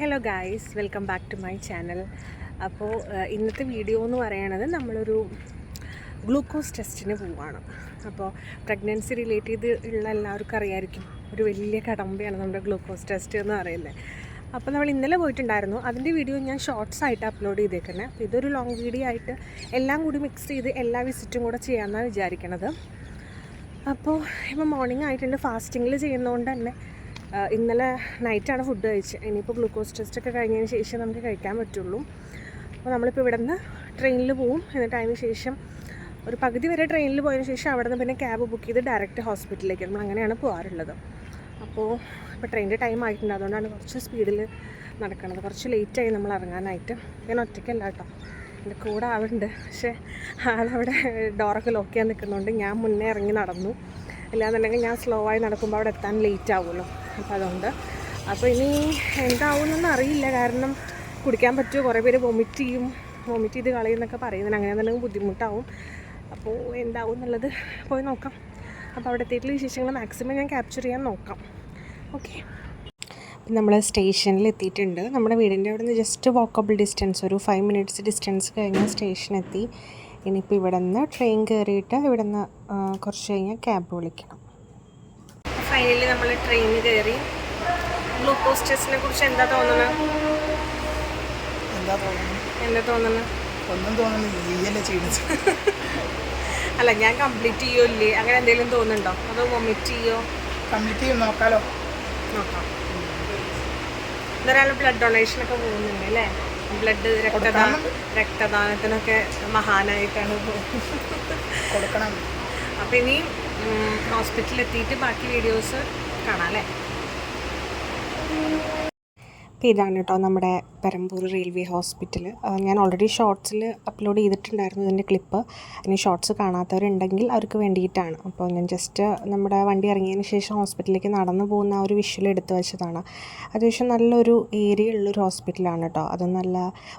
Hello guys welcome back to my channel അപ്പോൾ ഇന്നത്തെ video എന്ന് പറയുന്നത് നമ്മളൊരു ഗ്ലൂക്കോസ് ടെസ്റ്റിന് പോവുകയാണ് അപ്പോൾ പ്രഗ്നൻസി റിലേറ്റ് ചെയ്ത് ഉള്ള എല്ലാവർക്കും അറിയായിരിക്കും. ഒരു വലിയ കടമ്പയാണ് നമ്മുടെ ഗ്ലൂക്കോസ് ടെസ്റ്റ് എന്ന് പറയുന്നത്. അപ്പോൾ നമ്മൾ ഇന്നലെ പോയിട്ടുണ്ടായിരുന്നു. അതിന്റെ വീഡിയോ ഞാൻ ഷോർട്സ് ആയിട്ട് അപ്ലോഡ് ചെയ്തേക്കുന്നത് അപ്പോൾ ഇതൊരു ലോങ് വീഡിയോ ആയിട്ട് എല്ലാം കൂടി മിക്സ് ചെയ്ത് എല്ലാ വിസിറ്റും കൂടെ ചെയ്യാമെന്നാണ് വിചാരിക്കണത്. അപ്പോൾ ഇപ്പോൾ മോർണിംഗ് ആയിട്ടുണ്ട്. ഫാസ്റ്റിങ്ങിൽ ചെയ്യുന്നതുകൊണ്ട് തന്നെ ഇന്നലെ നൈറ്റാണ് ഫുഡ് കഴിച്ചത് ഇനിയിപ്പോൾ ഗ്ലൂക്കോസ് ടെസ്റ്റ് ഒക്കെ കഴിഞ്ഞതിന് ശേഷം നമുക്ക് കഴിക്കാൻ പറ്റുള്ളൂ. അപ്പോൾ നമ്മളിപ്പോൾ ഇവിടെ നിന്ന് ട്രെയിനിൽ പോവും. എന്നിട്ട് അതിന് ശേഷം ഒരു പകുതി വരെ ട്രെയിനിൽ പോയതിന് ശേഷം അവിടെ നിന്ന് പിന്നെ ക്യാബ് ബുക്ക് ചെയ്ത് ഡയറക്റ്റ് ഹോസ്പിറ്റലിലേക്ക് നമ്മൾ അങ്ങനെയാണ് പോകാറുള്ളത് അപ്പോൾ ഇപ്പോൾ ട്രെയിനിന്റെ ടൈം ആയിട്ടുണ്ട്. അതുകൊണ്ടാണ് കുറച്ച് സ്പീഡിൽ നടക്കുന്നത് കുറച്ച് ലേറ്റായി നമ്മൾ ഇറങ്ങാനായിട്ട്. ഞാൻ ഒറ്റയ്ക്കല്ല കേട്ടോ. എന്റെ കൂടെ ആളുണ്ട്. പക്ഷേ ആളവിടെ ഡോറൊക്കെ ലോക്ക് ചെയ്യാൻ നിൽക്കുന്നതുകൊണ്ട് ഞാൻ മുന്നേ ഇറങ്ങി നടന്നു. ഇല്ലാന്നുണ്ടെങ്കിൽ ഞാൻ സ്ലോ ആയി നടക്കുമ്പോൾ അവിടെ എത്താൻ ലേറ്റ് ആവുമല്ലോ. അപ്പോൾ അതുകൊണ്ട്. അപ്പോൾ ഇനി എന്താവുമെന്നൊന്നും അറിയില്ല. കാരണം കുടിക്കാൻ പറ്റുമോ? കുറേ പേര് വൊമിറ്റ് ചെയ്യും. വൊമിറ്റ് ചെയ്ത് കളയുന്നൊക്കെ പറയുന്നത് അങ്ങനെ എന്നുണ്ടെങ്കിൽ ബുദ്ധിമുട്ടാവും. അപ്പോൾ എന്താവും എന്നുള്ളത് പോയി നോക്കാം. അപ്പോൾ അവിടെ എത്തിയിട്ടുള്ള വിശേഷങ്ങൾ മാക്സിമം ഞാൻ ക്യാപ്ചർ ചെയ്യാൻ നോക്കാം. ഓക്കെ നമ്മൾ സ്റ്റേഷനിൽ എത്തിയിട്ടുണ്ട്. നമ്മുടെ വീടിന്റെ അവിടെ നിന്ന് ജസ്റ്റ് വാക്കബിൾ ഡിസ്റ്റൻസ് ഒരു ഫൈവ് മിനിറ്റ്സ് ഡിസ്റ്റൻസ് കഴിഞ്ഞ് സ്റ്റേഷൻ എത്തി. ഇനിയിപ്പോൾ ഇവിടെ നിന്ന് ട്രെയിൻ കയറിയിട്ട് ഇവിടെ നിന്ന് കുറച്ച് കഴിഞ്ഞാൽ ക്യാബ് വിളിക്കണം. ഫൈനലി നമ്മൾ ട്രെയിൻ കയറി. ഗ്ലൂക്കോസ് ടെസ്റ്റിനെ കുറിച്ച് എന്താ തോന്നുന്നത് എന്താ തോന്നുന്നത് എന്താ തോന്നുന്നത് ഒന്നും തോന്നുന്നില്ല അല്ല ഞാൻ കംപ്ലീറ്റ് ചെയ്യോ ഇല്ലേ? അങ്ങനെ എന്തെങ്കിലും തോന്നുന്നുണ്ടോ? അതോ വൊമിറ്റ് ചെയ്യോ? കംപ്ലീറ്റ് ചെയ്യും നോക്കാലോ. നോക്കാം. ഇതൊരാൾ ബ്ലഡ് ഡൊണേഷനൊക്കെ പോകുന്നുണ്ട് അല്ലേ? ബ്ലഡ് രക്തദാനം രക്തദാനത്തിനൊക്കെ മഹാനായിട്ടാണ് കൊടുക്കണം. അപ്പം ഇനി ഹോസ്പിറ്റലിൽ എത്തിയിട്ട് ബാക്കി വീഡിയോസ് കാണാം അല്ലേ? അപ്പോൾ ഇതാണ് കേട്ടോ നമ്മുടെ പെരമ്പൂർ റെയിൽവേ ഹോസ്പിറ്റൽ. ഞാൻ ഓൾറെഡി ഷോർട്സിൽ അപ്ലോഡ് ചെയ്തിട്ടുണ്ടായിരുന്നു ഇതിന്റെ ക്ലിപ്പ് ഇനി ഷോർട്സ് കാണാത്തവരുണ്ടെങ്കിൽ അവർക്ക് വേണ്ടിയിട്ടാണ്. അപ്പോൾ ഞാൻ ജസ്റ്റ് നമ്മുടെ വണ്ടി ഇറങ്ങിയതിന് ശേഷം ഹോസ്പിറ്റലിലേക്ക് നടന്നു പോകുന്ന ആ ഒരു വിഷ്വൽ എടുത്തു വെച്ചതാണ്. അത്യാവശ്യം നല്ലൊരു ഏരിയ ഉള്ളൊരു ഹോസ്പിറ്റലാണ് കേട്ടോ. അത് നല്ല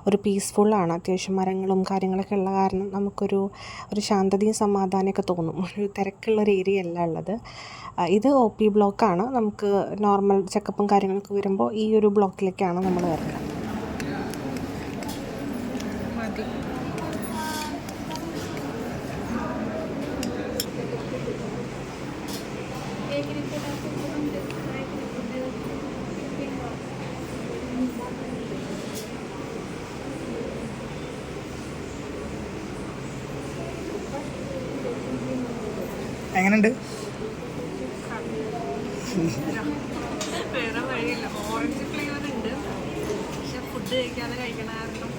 ഒരു പീസ്ഫുള്ളാണ് അത്യാവശ്യം മരങ്ങളും കാര്യങ്ങളൊക്കെ ഉള്ള കാരണം നമുക്കൊരു ഒരു ശാന്തതയും സമാധാനമൊക്കെ തോന്നും. ഒരു തിരക്കുള്ളൊരു ഏരിയ അല്ല ഉള്ളത്. ഇത് ഒ പി ബ്ലോക്കാണ് നമുക്ക് നോർമൽ ചെക്കപ്പും കാര്യങ്ങളൊക്കെ വരുമ്പോൾ ഈ ഒരു ബ്ലോക്കിലേക്കാണ് നമ്മൾ വരുന്നത് മതി. എങ്ങനെയുണ്ട്? വേറെ വഴിയില്ല. ഓറഞ്ച് ഫ്ലേവർ ഫുഡ് കഴിക്കാതെ കഴിക്കണ കാരണം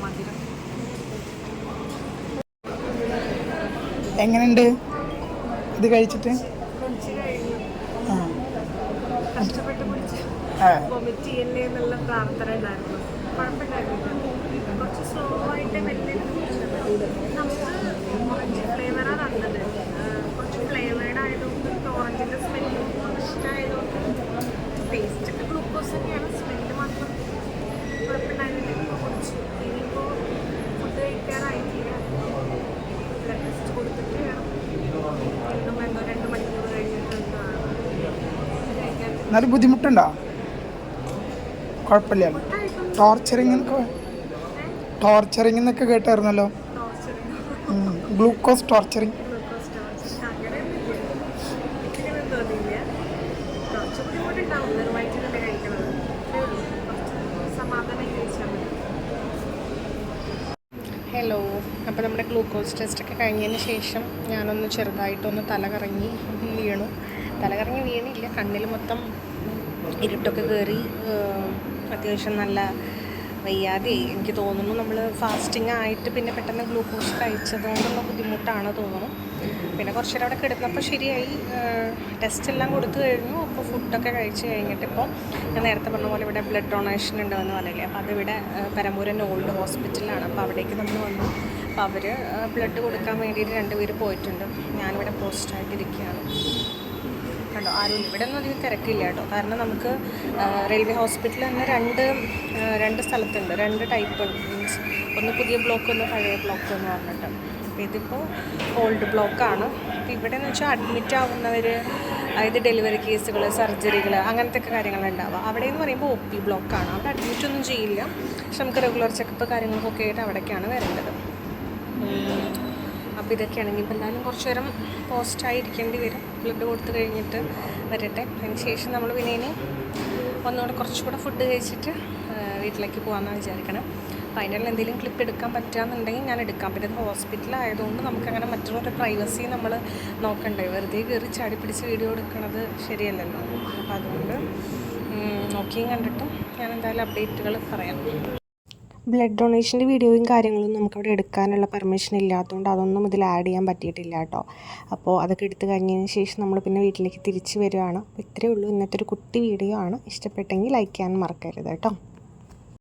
മധുരം. എങ്ങനെയുണ്ട്? ഇത് കഴിച്ചിട്ട്? കഷ്ടപ്പെട്ട് വൊമിറ്റ് ചെയ്യല്ലേ എന്നുള്ള പ്രാർത്ഥന ഉണ്ടായിരുന്നു. കുഴപ്പമില്ലായിരുന്നു. കുറച്ച് സ്ലോ ആയിട്ട് മെല്ലെ നമുക്ക് ഫ്ലേവറാണ് തന്നത് ആഹ് കുറച്ച് ഫ്ലേവേർഡ് ആയതുകൊണ്ട് ഓറഞ്ചിന്റെ സ്മെല്ലും ഇഷ്ടമായതുകൊണ്ട് ടേസ്റ്റ് ഒക്കെ ഗ്ലൂക്കോസ് തന്നെയാണ് സ്മെല്ല് മാത്രം കുഴപ്പമില്ലായിരുന്നില്ല ഇപ്പോൾ കുടിച്ചു ഇനിയിപ്പോൾ ഫുഡ് കഴിക്കാറായിട്ടില്ല ബ്ലഡ് ടെസ്റ്റ് കൊടുത്തിട്ട് വേണം വീണ്ടും എന്തോ രണ്ട് മണിക്കൂർ കഴിഞ്ഞിട്ട് കഴിക്കാൻ എന്നാലും ബുദ്ധിമുട്ടുണ്ടോ. കുഴപ്പമില്ല. ടോർച്ചറിങ് ടോർച്ചറിങ് എന്നൊക്കെ കേട്ടായിരുന്നല്ലോ. ഗ്ലൂക്കോസ് ടോർച്ചറിങ് ഹലോ അപ്പോൾ നമ്മുടെ ഗ്ലൂക്കോസ് ടെസ്റ്റ് ഒക്കെ കഴിഞ്ഞതിന് ശേഷം ഞാനൊന്ന് ചെറുതായിട്ടൊന്ന് തല കറങ്ങി വീണു. തല കറങ്ങി വീണില്ല. കണ്ണിൽ മൊത്തം ഇരുട്ടൊക്കെ കയറി അത്യാവശ്യം നല്ല വയ്യാതെ എനിക്ക് തോന്നുന്നു നമ്മൾ ഫാസ്റ്റിംഗ് ആയിട്ട് പിന്നെ പെട്ടെന്ന് ഗ്ലൂക്കോസ് കഴിച്ചതുകൊണ്ടുള്ള ബുദ്ധിമുട്ടാണ് തോന്നുന്നു. പിന്നെ കുറച്ച് നേരം അവിടെ കിടന്നപ്പോൾ ശരിയായി. ടെസ്റ്റ് എല്ലാം കൊടുത്തു കഴിഞ്ഞു. അപ്പോൾ ഫുഡൊക്കെ കഴിച്ച് കഴിഞ്ഞിട്ട് ഇപ്പോൾ ഞാൻ നേരത്തെ പറഞ്ഞ പോലെ ഇവിടെ ബ്ലഡ് ഡൊണേഷൻ ഉണ്ടെന്ന് പറഞ്ഞില്ലേ. അപ്പോൾ അതിവിടെ പരമ്പൂരൻ ഓൾഡ് ഹോസ്പിറ്റലാണ് അപ്പോൾ അവിടേക്ക് നമ്മൾ വന്നു. അപ്പോൾ അവർ ബ്ലഡ് കൊടുക്കാൻ വേണ്ടിയിട്ട് രണ്ടുപേർ പോയിട്ടുണ്ട്. ഞാനിവിടെ പോസ്റ്റായിട്ടിരിക്കുകയാണ് കണ്ടോ? ആരും. ഇവിടെ ഒന്നും അധികം തിരക്കില്ല കേട്ടോ. കാരണം നമുക്ക് റെയിൽവേ ഹോസ്പിറ്റൽ തന്നെ രണ്ട് രണ്ട് സ്ഥലത്തുണ്ട്. രണ്ട് ടൈപ്പ് മീൻസ് ഒന്ന് പുതിയ ബ്ലോക്ക് ഒന്ന് പഴയ ബ്ലോക്ക് എന്ന് പറഞ്ഞിട്ട്. അപ്പോൾ ഇതിപ്പോൾ ഓൾഡ് ബ്ലോക്കാണ് അപ്പോൾ ഇവിടെ എന്ന് വെച്ചാൽ അഡ്മിറ്റ് ആവുന്നവർ അതായത് ഡെലിവറി കേസുകൾ സർജറികൾ അങ്ങനത്തെ ഒക്കെ കാര്യങ്ങളുണ്ടാവുക അവിടെ എന്ന് പറയുമ്പോൾ ഒ പി ബ്ലോക്കാണ് അവിടെ അഡ്മിറ്റ് ഒന്നും ചെയ്യില്ല. പക്ഷെ നമുക്ക് റെഗുലർ ചെക്കപ്പ് കാര്യങ്ങൾക്കൊക്കെ ആയിട്ട് അവിടേക്കാണ് വരേണ്ടത്. അപ്പോൾ ഇതൊക്കെയാണെങ്കിൽ ഇപ്പോൾ എന്തായാലും കുറച്ച് നേരം പോസ്റ്റായി ഇരിക്കേണ്ടി വരും. ബ്ലഡ് കൊടുത്തു കഴിഞ്ഞിട്ട് വരട്ടെ. അതിന് ശേഷം നമ്മൾ പിന്നെ ഇനി ഒന്നുകൂടെ കുറച്ചുകൂടെ ഫുഡ് കഴിച്ചിട്ട് വീട്ടിലേക്ക് പോകാമെന്നാണ് വിചാരിക്കണം. അപ്പോൾ അതിനുള്ള എന്തെങ്കിലും ക്ലിപ്പ് എടുക്കാൻ പറ്റുകയെന്നുണ്ടെങ്കിൽ ഞാൻ എടുക്കാം. പിന്നെ അത് ഹോസ്പിറ്റലായതുകൊണ്ട് നമുക്കങ്ങനെ മറ്റുള്ളവരുടെ പ്രൈവസി നമ്മൾ നോക്കണ്ടേ. വെറുതെ കയറി ചാടി പിടിച്ച് വീഡിയോ എടുക്കണത് ശരിയല്ലല്ലോ. അപ്പോൾ അതുകൊണ്ട് നോക്കിയും കണ്ടിട്ടും ഞാൻ എന്തായാലും അപ്ഡേറ്റുകൾ പറയാം. ബ്ലഡ് ഡൊണേഷന്റെ വീഡിയോയും കാര്യങ്ങളും നമുക്കവിടെ എടുക്കാനുള്ള പെർമിഷൻ ഇല്ലാത്തതുകൊണ്ട് അതൊന്നും ഇതിൽ ആഡ് ചെയ്യാൻ പറ്റിയിട്ടില്ല കേട്ടോ. അപ്പോൾ അതൊക്കെ എടുത്തു കഴിഞ്ഞതിന് ശേഷം നമ്മൾ പിന്നെ വീട്ടിലേക്ക് തിരിച്ച് വരുവാണ് അപ്പോൾ ഇത്രയേ ഉള്ളൂ. ഇന്നത്തെ ഒരു കുട്ടി വീഡിയോ ആണ്. ഇഷ്ടപ്പെട്ടെങ്കിൽ ലൈക്ക് ചെയ്യാൻ മറക്കരുത് കേട്ടോ.